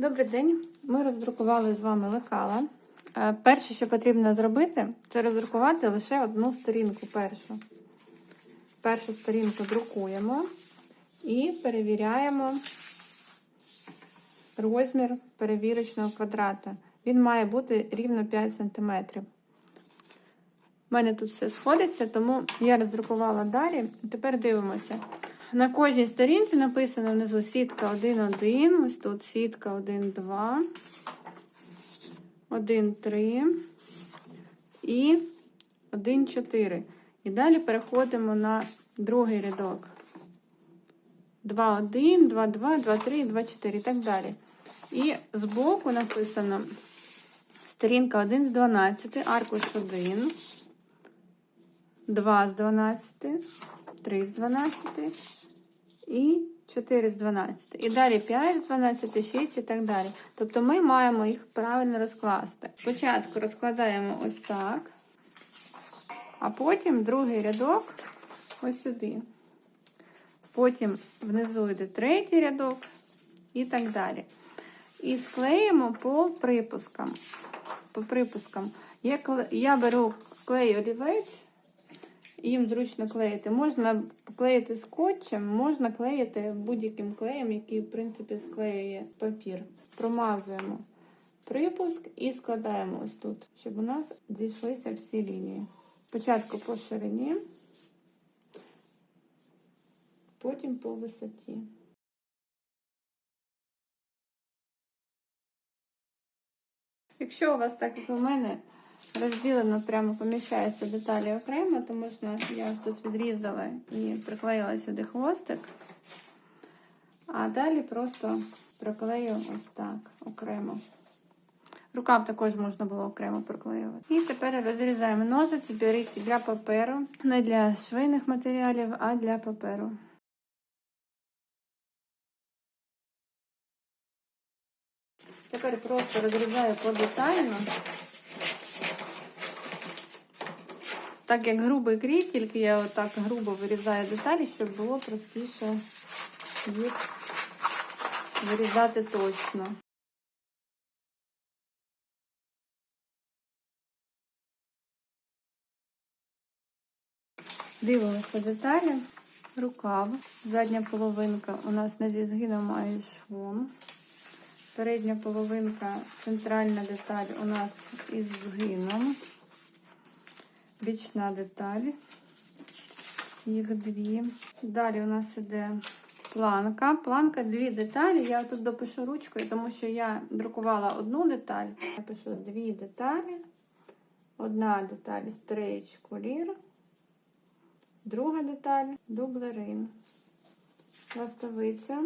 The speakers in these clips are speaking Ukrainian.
Добрий день. Ми роздрукували з вами лекала. Е, Перше, що потрібно зробити, це роздрукувати лише одну сторінку першу. Першу сторінку друкуємо і перевіряємо розмір перевірочного квадрата. Він має бути рівно 5 см. У мене тут все сходиться, тому я роздрукувала далі. Тепер дивимося. На кожній сторінці написано внизу сітка 1,1, ось тут сітка 1,2, 1,3 і 1,4. І далі переходимо на другий рядок. 2,1, 2,2, 2,3, 2,4 і так далі. І збоку написано сторінка 1 з 12, аркуш 1, 2 з 12, 3 з 12 і 4 з 12. І далі 5 з 12, 6 і так далі. Тобто ми маємо їх правильно розкласти. Спочатку розкладаємо ось так, а потім другий рядок ось сюди. Потім внизу йде третій рядок і так далі. І склеїмо по припускам. По припускам. Я, я беру клей олівець, їм зручно клеїти. Можна клеїти скотчем, можна клеїти будь-яким клеєм, який, в принципі, склеює папір. Промазуємо припуск і складаємо ось тут, щоб у нас зійшлися всі лінії. Спочатку по ширині, потім по висоті. Якщо у вас, так як у мене, розділено прямо поміщаються деталі окремо, то можна, я тут відрізала і приклеїла сюди хвостик, а далі просто приклею ось так окремо. Рукав також можна було окремо приклеювати. І тепер розрізаємо ножиці, беріть для паперу, не для швейних матеріалів, а для паперу. Тепер просто розрізаю подетально. Так як грубий крій, тільки я отак грубо вирізаю деталі, щоб було простіше їх вирізати точно. Дивимося деталі. Рукав. Задня половинка у нас не зі згином, а із швом. Передня половинка, центральна деталь у нас із згином. Бічна деталь. Їх дві. Далі у нас іде планка. Планка дві деталі. Я тут допишу ручкою, тому що я друкувала одну деталь. Я пишу дві деталі. Одна деталь стрейч колір. Друга деталь дублерин. Ластовиця.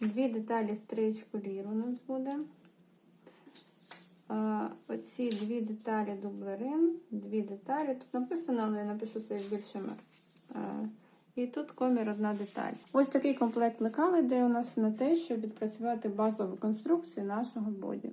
Дві деталі стрейч колір у нас буде. Оці дві деталі дублерин, дві деталі. Тут написано, але я напишу це більшими. І тут комір одна деталь. Ось такий комплект лекал йде у нас на те, щоб відпрацювати базову конструкцію нашого боді.